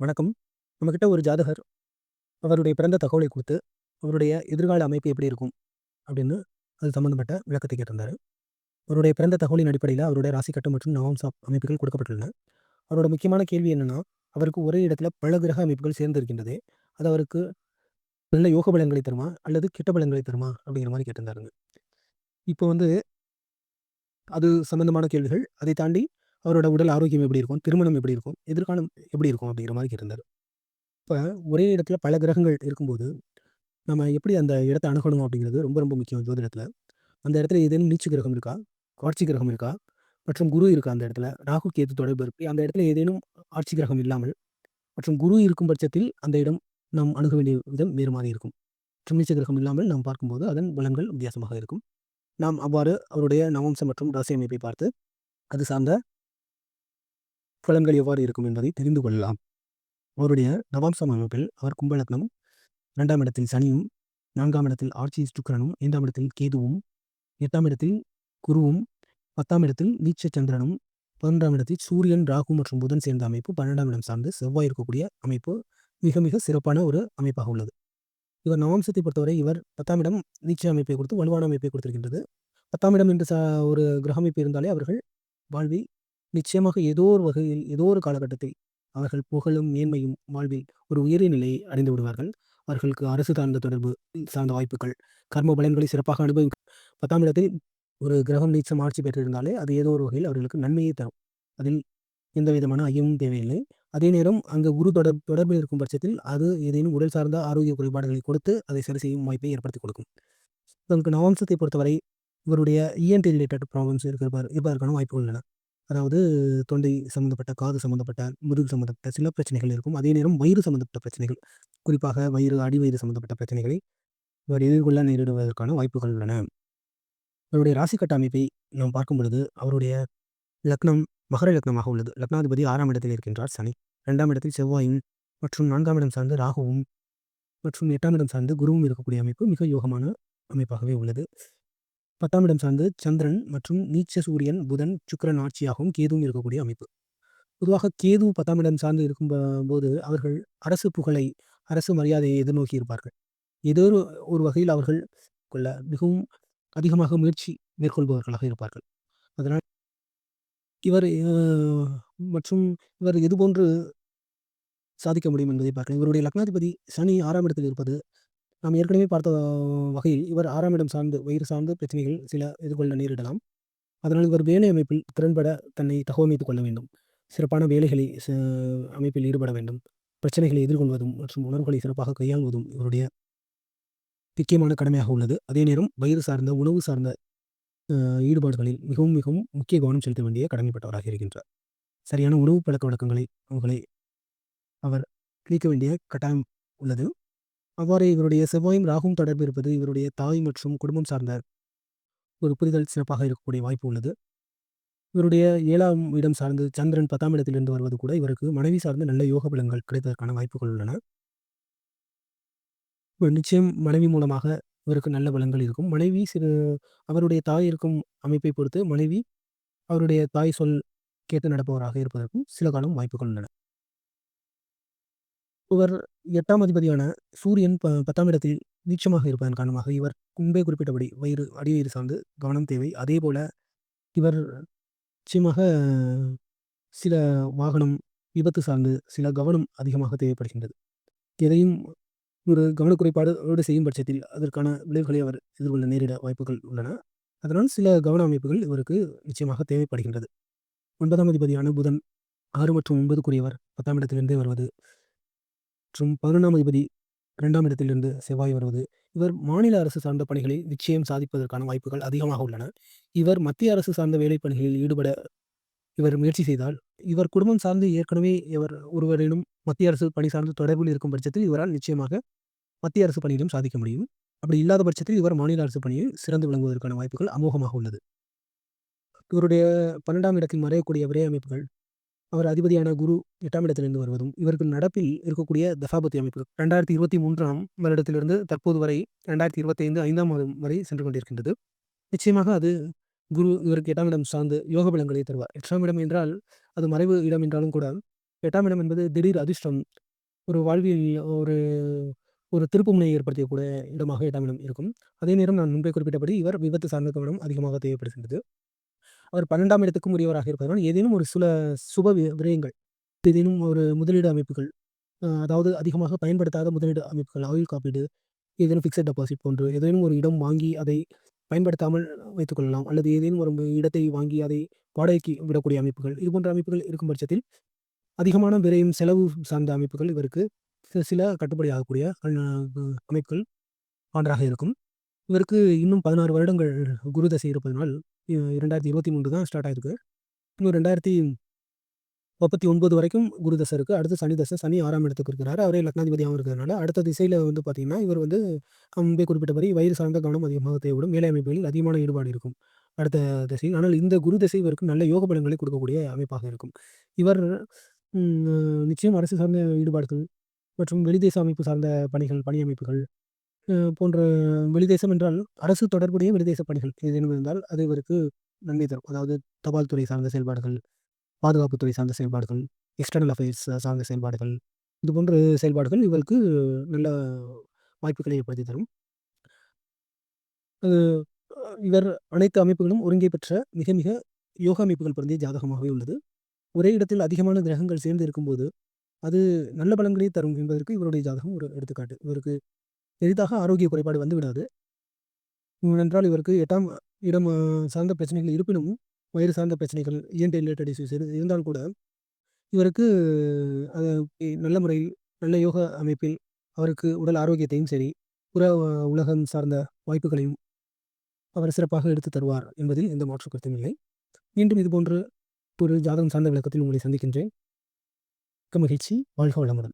வணக்கம். நம்மக்கிட்ட ஒரு ஜாதகர் அவருடைய பிறந்த தகவலை கொடுத்து அவருடைய எதிர்கால அமைப்பு எப்படி இருக்கும்? அப்படின்னு அது சம்மந்தப்பட்ட விளக்கத்தை கேட்டிருந்தார் அவருடைய பிறந்த தகவலின் அடிப்படையில் அவருடைய ராசி கட்டம் மற்றும் நவம்சா அமைப்புகள் கொடுக்கப்பட்டுள்ளன. அவரோட முக்கியமான கேள்வி என்னென்னா அவருக்கு ஒரே இடத்துல பல கிரக அமைப்புகள் சேர்ந்திருக்கின்றதே அது அவருக்கு நல்ல யோக பலன்களை தருமா? அல்லது கெட்ட பலன்களை தருமா? அப்படிங்கிற மாதிரி கேட்டிருந்தாருங்க. இப்போ வந்து அது சம்மந்தமான கேள்விகள். அதை தாண்டி அவரோட உடல் ஆரோக்கியம் எப்படி இருக்கும்? திருமணம் எப்படி இருக்கும்? எதிர்காலம் எப்படி இருக்கும்? அப்படிங்கிற மாதிரி கேட்டிருந்தாரு. இப்போ ஒரே இடத்துல பல கிரகங்கள் இருக்கும்போது, நம்ம எப்படி அந்த இடத்த அணுகணும் அப்படிங்கிறது ரொம்ப ரொம்ப முக்கியம் ஜோதிடத்தில் அந்த இடத்துல ஏதேனும் நீச்சு கிரகம் இருக்கா? ஆட்சி கிரகம் இருக்கா? மற்றும் குரு இருக்கா அந்த இடத்துல? ராகு, கேது தொடர்பு இருக்கு. அந்த இடத்துல ஏதேனும் ஆட்சி கிரகம் இல்லாமல் மற்றும் குரு இருக்கும் பட்சத்தில் அந்த இடம் நாம் அணுக வேண்டிய விதம் வேறு மாதிரி இருக்கும். மற்றும் நீச்ச கிரகம் இல்லாமல் நாம் பார்க்கும்போது அதன் பலன்கள் வித்தியாசமாக இருக்கும். நாம் அவ்வாறு அவருடைய நவம்சம் மற்றும் ராசி அமைப்பை பார்த்து, அது சார்ந்த பலன்கள் எவ்வாறு இருக்கும் என்பதை தெரிந்து கொள்ளலாம். அவருடைய நவாம்சம் அமைப்பில் அவர் கும்பலக்னம் இரண்டாம் இடத்தில் சனியும், நான்காம் இடத்தில் ஆட்சி சுக்கரனும் ஐந்தாம் இடத்தில் கேதுவும், எட்டாம் இடத்தில் குருவும், 10ஆம் இடத்தில் நீச்ச சந்திரனும், 11ஆம் இடத்தில் சூரியன், ராகு மற்றும் புதன் சேர்ந்த அமைப்பு 12ஆம் இடம் சார்ந்து செவ்வாய் இருக்கக்கூடிய அமைப்பு மிக மிக சிறப்பான ஒரு அமைப்பாக உள்ளது. இவர் நவாம்சத்தை பொறுத்தவரை இவர் 10ஆம் இடம் நீச்ச அமைப்பை கொடுத்து வலுவான அமைப்பை கொடுத்திருக்கின்றது. 10ஆம் இடம் என்று ச ஒரு கிரக அமைப்பு இருந்தாலே அவர்கள் வாழ்வில் நிச்சயமாக ஏதோ ஒரு வகையில், ஏதோ ஒரு காலகட்டத்தில் அவர்கள் புகழும், மேன்மையும் வாழ்வில் ஒரு உயரிய நிலையை அடைந்து விடுவார்கள். அவர்களுக்கு அரசு சார்ந்த தொடர்பு சார்ந்த வாய்ப்புகள், கர்ம பலன்களை சிறப்பாக அனுபவி 10ஆம் இடத்தில் ஒரு கிரகம் நீச்சம் ஆட்சி பெற்றிருந்தாலே, அது ஏதோ ஒரு வகையில் அவர்களுக்கு நன்மையை தரும். அதில் எந்த விதமான ஐயமும் தேவையில்லை. அதே நேரம் அங்கு குரு தொடர் தொடர்பில் இருக்கும் பட்சத்தில், அது ஏதேனும் உடல் சார்ந்த ஆரோக்கிய குறைபாடுகளை கொடுத்து, அதை சரி செய்யும் வாய்ப்பை ஏற்படுத்தி கொடுக்கும். இவருக்கு நவம்சத்தை பொறுத்தவரை இவருடைய இஎன்டி ரிலேட்டட் ப்ராப்ளம்ஸ் இருக்கிற இருப்பதற்கான வாய்ப்புகள் உள்ளன. அதாவது தொண்டை சம்மந்தப்பட்ட, காது சம்மந்தப்பட்ட, முதுகு சம்மந்தப்பட்ட சில பிரச்சனைகள் இருக்கும். அதே நேரம் வயிறு சம்மந்தப்பட்ட பிரச்சனைகள், குறிப்பாக வயிறு, அடிவயிறு சம்மந்தப்பட்ட பிரச்சனைகளை இவர் எதிர்கொள்ள நேரிடுவதற்கான வாய்ப்புகள் உள்ளன. இவருடைய ராசி கட்டமைப்பை நாம் பார்க்கும் பொழுது, அவருடைய லக்னம் மகர லக்னமாக உள்ளது. லக்னாதிபதி ஆறாம் இடத்தில் இருக்கின்றார் சனி. ரெண்டாம் இடத்தில் செவ்வாயும் மற்றும் நான்காம் இடம் சார்ந்து ராகுவும் மற்றும் எட்டாம் இடம் சார்ந்து குருவும் இருக்கக்கூடிய அமைப்பு மிக யோகமான அமைப்பாகவே உள்ளது. 10ஆம் இடம் சார்ந்து சந்திரன் மற்றும் நீச்ச சூரியன், புதன், சுக்கரன் ஆட்சியாகவும் கேதுவும் இருக்கக்கூடிய அமைப்பு. பொதுவாக கேது 10ஆம் இடம் சார்ந்து இருக்கும் போது அவர்கள் அரசு புகழை, அரசு மரியாதையை எதிர்நோக்கி இருப்பார்கள். ஏதோ ஒரு ஒரு வகையில் அவர்கள் கொள்ள மிகவும் அதிகமாக முயற்சி மேற்கொள்பவர்களாக இருப்பார்கள். அதனால் இவர் மற்றும் இவர் எதுபோன்று சாதிக்க முடியும் என்பதை பார்க்கலாம். இவருடைய லக்னாதிபதி சனி ஆறாம் இடத்தில் இருப்பது, நாம் ஏற்கனவே பார்த்த வகையில் இவர் ஆறாம் இடம் சார்ந்து வயிறு சார்ந்த பிரச்சனைகள் சில எதிர்கொள்ள நேரிடலாம். அதனால் இவர் வேலை அமைப்பில் திறன்பட தன்னை தகவமைத்துக் கொள்ள வேண்டும். சிறப்பான வேலைகளை அமைப்பில் ஈடுபட வேண்டும். பிரச்சனைகளை எதிர்கொள்வதும் மற்றும் உணர்வுகளை சிறப்பாக கையாள்வதும் இவருடைய முக்கியமான கடமையாக உள்ளது. அதே நேரம் வயிறு சார்ந்த, உணவு சார்ந்த ஈடுபாடுகளில் மிகவும் மிகவும் முக்கிய கவனம் செலுத்த வேண்டிய கடமைப்பட்டவராக இருக்கின்றார். சரியான உணவு பழக்கவழக்கங்களை அவர்களை அவர் நீக்க வேண்டிய கட்டாயம் உள்ளது. அவ்வாறே இவருடைய செவ்வாயும், ராகுவும் தொடர்பு இருப்பது இவருடைய தாய் மற்றும் குடும்பம் சார்ந்த ஒரு புரிதல் சிறப்பாக இருக்கக்கூடிய வாய்ப்பு உள்ளது. இவருடைய ஏழாம் இடம் சார்ந்து சந்திரன் 10ஆம் இடத்திலிருந்து வருவது கூட இவருக்கு மனைவி சார்ந்த நல்ல யோக பலங்கள் கிடைத்ததற்கான வாய்ப்புகள் உள்ளன. நிச்சயம் மனைவி மூலமாக இவருக்கு நல்ல பலங்கள் இருக்கும். மனைவி சிறு அவருடைய தாய் இருக்கும் அமைப்பை பொறுத்து மனைவி அவருடைய தாய் சொல் கேட்டு நடப்பவராக இருப்பதற்கும் சில காலம் வாய்ப்புகள் உள்ளன. இவர் எட்டாம் அதிபதியான சூரியன் ப 10ஆம் இடத்தில் நீச்சமாக இருப்பதன் காரணமாக இவர் முன்பே குறிப்பிட்டபடி வயிறு, அடிவயிறு சார்ந்து கவனம் தேவை. அதே போல் இவர் நிச்சயமாக சில வாகனம், விபத்து சார்ந்து சில கவனம் அதிகமாக தேவைப்படுகின்றது. எதையும் ஒரு கவனக்குறைபாடோடு செய்யும் பட்சத்தில் அதற்கான விளைவுகளை அவர் எதிர்கொள்ள நேரிட வாய்ப்புகள் உள்ளன. அதனால் சில கவன அமைப்புகள் இவருக்கு நிச்சயமாக தேவைப்படுகின்றது. ஒன்பதாம் அதிபதியான புதன் ஆறு மற்றும் 9க்குரியவர் 10ஆம் இடத்திலிருந்தே வருவது மற்றும் 11ஆம் அதிபதி இரண்டாம் இடத்திலிருந்து செவ்வாய் வருவது, இவர் மாநில அரசு சார்ந்த பணிகளை நிச்சயம் சாதிப்பதற்கான வாய்ப்புகள் அதிகமாக உள்ளன. இவர் மத்திய அரசு சார்ந்த வேலைப்பணிகளில் ஈடுபட இவர் முயற்சி செய்தால், இவர் குடும்பம் சார்ந்து ஏற்கனவே இவர் ஒருவரேனும் மத்திய அரசு பணி சார்ந்து தொடர்பில் இருக்கும் பட்சத்தில் இவரால் நிச்சயமாக மத்திய அரசு பணியிலும் சாதிக்க முடியும். அப்படி இல்லாத பட்சத்தில் இவர் மாநில அரசு பணியில் சிறந்து விளங்குவதற்கான வாய்ப்புகள் அமோகமாக உள்ளது. இவருடைய 12ஆம் இடத்தில் மறையக்கூடிய விரை அமைப்புகள், அவர் அதிபதியான குரு எட்டாம் இடத்திலிருந்து வருவதும், இவருக்கு நடப்பில் இருக்கக்கூடிய தசாபுத்தி அமைப்பு 2023ஆம் வருடத்திலிருந்து தற்போது வரை 2025 5ஆம் மாதம் வரை சென்று கொண்டிருக்கின்றது. நிச்சயமாக அது குரு இவருக்கு எட்டாம் இடம் சார்ந்து யோக பலங்களை தருவார். எட்டாம் இடம் என்றால் அது மறைவு இடம் என்றாலும் கூட எட்டாம் இடம் என்பது திடீர் அதிர்ஷ்டம் ஒரு வாழ்வியல் ஒரு ஒரு திருப்புமுனையை ஏற்படுத்தக்கூடிய இடமாக எட்டாம் இடம் இருக்கும் அதே நேரம் நான் முன்பே குறிப்பிட்டபடி இவர் விபத்து சார்ந்த கவனம் அதிகமாக தேவைப்படுகின்றது அவர் பன்னெண்டாம் இடத்துக்கும் உரியவராக இருப்பதனால் ஏதேனும் ஒரு சில சுப வி- விரயங்கள் ஏதேனும் ஒரு முதலீடு அமைப்புகள் அதாவது அதிகமாக பயன்படுத்தாத முதலீடு அமைப்புகள் ஆயுள் காப்பீடு ஏதேனும் ஃபிக்ஸட் டெபாசிட் போன்று ஏதேனும் ஒரு இடம் வாங்கி அதை பயன்படுத்தாமல் வைத்துக்கொள்ளலாம் அல்லது ஏதேனும் ஒரு இடத்தை வாங்கி அதை வாடகைக்கு விடக்கூடிய அமைப்புகள் இது போன்ற அமைப்புகள் இருக்கும் பட்சத்தில் அதிகமான விரையும் செலவு சார்ந்த அமைப்புகள் இவருக்கு சில கட்டுப்படி ஆகக்கூடிய அமைப்புகள் ஆண்டாக இருக்கும். இவருக்கு இன்னும் பதினாறு வருடங்கள் குரு தசை இருப்பதனால் இரண்டாயிரத்தி இருபத்தி மூன்று தான் ஸ்டார்ட் ஆயிருக்கு. இன்னும் ரெண்டாயிரத்தி முப்பத்தி ஒன்பது வரைக்கும் குரு தசை இருக்குது அடுத்து சனி தசை சனி ஆறாம் இடத்துக்கு இருக்கிறாரு. அவரே லக்னாதிபதியாகவும் இருக்கிறதுனால அடுத்த திசையில் வந்து பார்த்தீங்கன்னா இவர் வந்து முன்பே குறிப்பிட்டபடி வயிறு சார்ந்த கவனம் அதிகமாக தேவைப்படும். வேலை அமைப்புகளில் அதிகமான ஈடுபாடு இருக்கும் அடுத்த திசையில். ஆனால் இந்த குரு திசை இவருக்கு நல்ல யோக பலன்களை கொடுக்கக்கூடிய அமைப்பாக இருக்கும். இவர் நிச்சயம் அரசு சார்ந்த ஈடுபாடுகள் மற்றும் வெளிதேச அமைப்பு சார்ந்த பணிகள் பணி அமைப்புகள் போன்ற வெளிதேசம் என்றால் அரசு தொடர்புடைய வெளிதேச பணிகள். ஏதேனும் இருந்தால் அது இவருக்கு நன்மை தரும். அதாவது தபால் துறை சார்ந்த செயல்பாடுகள் பாதுகாப்புத்துறை சார்ந்த செயல்பாடுகள் எக்ஸ்டர்னல் அஃபேர்ஸ் சார்ந்த செயல்பாடுகள் இது போன்ற செயல்பாடுகள் இவருக்கு நல்ல வாய்ப்புகளை ஏற்படுத்தி தரும். இவர் அனைத்து அமைப்புகளும் ஒருங்கே பெற்ற மிக மிக யோகா அமைப்புகள் பொருந்திய ஜாதகமாகவே உள்ளது. ஒரே இடத்தில் அதிகமான கிரகங்கள் சேர்ந்து இருக்கும்போது அது நல்ல பலன்களை தரும் என்பதற்கு இவருடைய ஜாதகம் ஒரு எடுத்துக்காட்டு. இவருக்கு பெரிதாக ஆரோக்கிய குறைபாடு வந்துவிடாது என்றால் ஏனென்றால் இவருக்கு எட்டாம் இடம் சார்ந்த பிரச்சனைகள் இருப்பினும் வயிறு சார்ந்த பிரச்சனைகள் இஎன்டி ரிலேட்டட் இஷ்யூஸ் இருந்தால் கூட இவருக்கு அது நல்ல முறையில் நல்ல யோக அமைப்பில் அவருக்கு உடல் ஆரோக்கியத்தையும் சரி புற உலகம் சார்ந்த வாய்ப்புகளையும் அவர் சிறப்பாக எடுத்து தருவார் என்பதில் எந்த மாற்று கருத்தும் இல்லை. மீண்டும் இதுபோன்று ஒரு ஜாதகம் சார்ந்த விளக்கத்தில் உங்களை சந்திக்கின்றேன். மிக்க மகிழ்ச்சி. வாழ்க வளமுடன்.